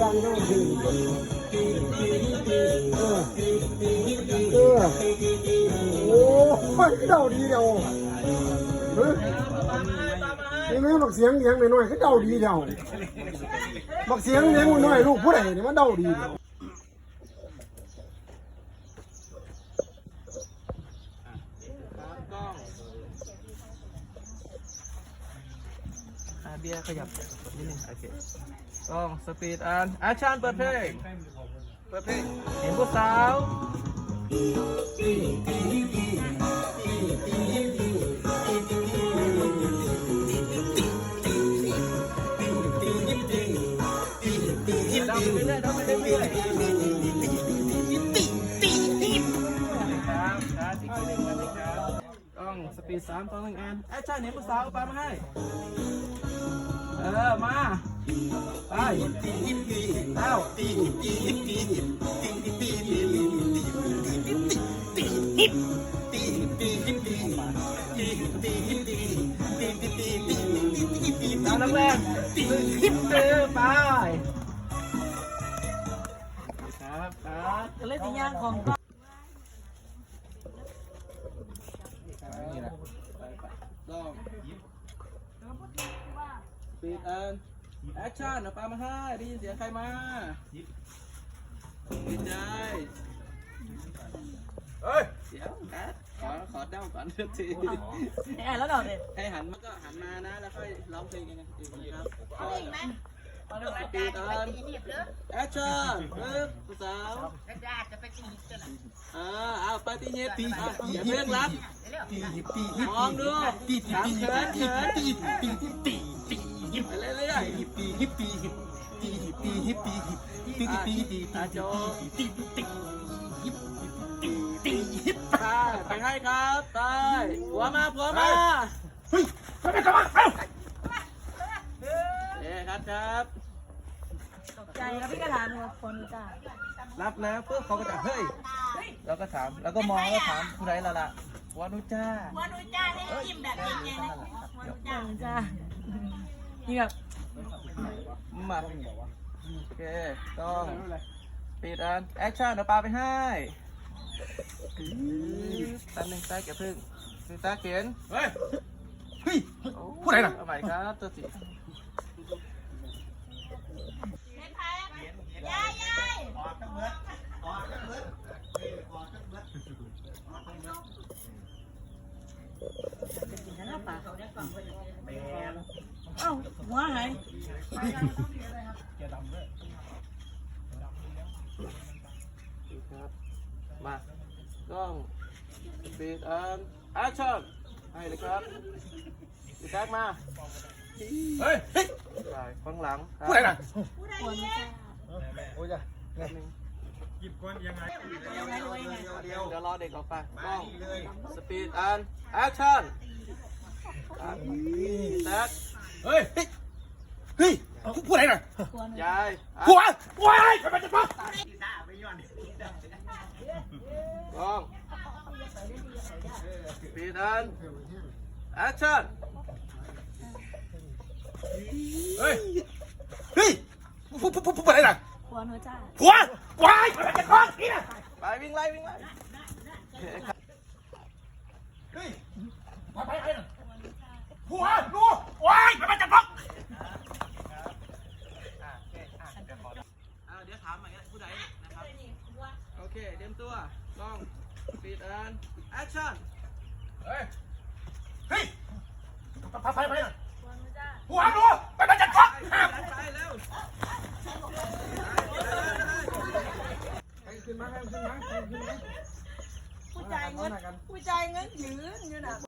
ดังเท่าคืนเออเออโอ้ยเดาดีเดียวเฮ้ยนี่แม่บักเสียงเลี้ยงหน่อยๆคือเดาดีเดียวบักเสียงเลี้ยงน้อยลูกผู้ใดเนี่ยมันเดาดีเดียว กล้องอะเบียร์ขยับนิดนึงโอเคกล้องสปีดอันแอคชั่นเปิดเพลงเปิดเพลงเห็นผู้สาวเดาไปเรื่อยๆเดาไปเรื่อย ปีสามสองหนึ่งอันแอคชั่นเห็นผู้สาวปามาให้ เออ มา ไปเอ้าตามนักแรงคิปเตอร์ไป ครับครับ เลยสิย่างของก็ นี่แหละ ลองปีดอันแอคชั่นเอาปลามาให้ได้ยินเสียงใครมาดีใจเฮ้ยเดี๋ยวครับขอขอเด้าก่อนทีไอ้แล้วเดอกเด็ดให้หันมาก็หันมานะ แล้วค่อยร้องเพลงกันนะอีกนะครับ เอาอีกไหมปีดอันตีหนีบเด้อแอคชั่นปึ๊บผู้สาวแล้วจะจะไปตีหนีบกันอะอ่าเอาไปตีเย็บตีอย่าเพิ่งรับเร็วมองดูถามเขินเขินไปเรื่อยๆปีฮิปปีฮิปปีฮิปปีฮิปปีฮิปปีฮิปปีฮิปอาโจปีฮิปปีฮิปปีฮิปไปไปให้ครับไปผัวมาผัวมา เฮ้ยไปไปกลับมาเอ้า เอ้ครับครับ ตกใจ แล้วพี่กระถามเลยคนจ้ารับแล้วปุ๊บเขาก็จะเฮ้ยแล้วก็ถามแล้วก็มองแล้วถามผู้ใดละล่ะวานุจ้าหัวหนูจ้าเนี่ยจิ้มแบบนี้ไงนะหัวหนูจัจ้างจ้านี่แบบมาโอเคต้องปิดอันแอคชั่นเดี๋ยวปาไปให้ตันหนึ่งตาเก็บพึ่งหนึ่งตาเขียนเฮ้ยเฮ้ยผู้ใดน่ะเอาใหม่ครับตัวสี เห็นใครยายยาย เอ้าหัวหายครับมากล้องปิดอันแอคชั่นให้เลยครับพี่แท็กมาเฮ้ยเฮ้ยไปข้างหลังครับผู้ใดน่ะหัวจ้าโอ้ยจ้ะแป๊บนึงยังไงยังไงเดี๋ยวรอเด็กออกไปกล้องสปีดอันแอคชั่น แท็กเฮ้ย เฮ้ยผู้ใดน่ะยายหัวว้ายไปไปจะปั๊บกล้องสปีดอันแอคชั่น เฮ้ย เฮ้ยผู้ผู้ผู้ผู้ใดน่ะหัวหนูจ้าหัวว้ายไปไปจะปั๊บนี่น่ะไปวิ่งไล่วิ่งไล่ เฮ้ยไปไปไปน่ะหัวดูว้ายไปไปจะปั๊บ อ่าเดี๋ยวถามใหม่ผู้ใดนะครับโอเคเตรียมตัวกล้องปิดอันแอคชั่นเฮ้ย เฮ้ยพาไปไปหน่อยหัวหนูจ้าหัดูไปไปจะปั๊บไปเร็วให้ขึ้นมาขึ้นมาขึ้นมาผู้ใจเงินผู้ใจเงินยืนอยู่น่ะ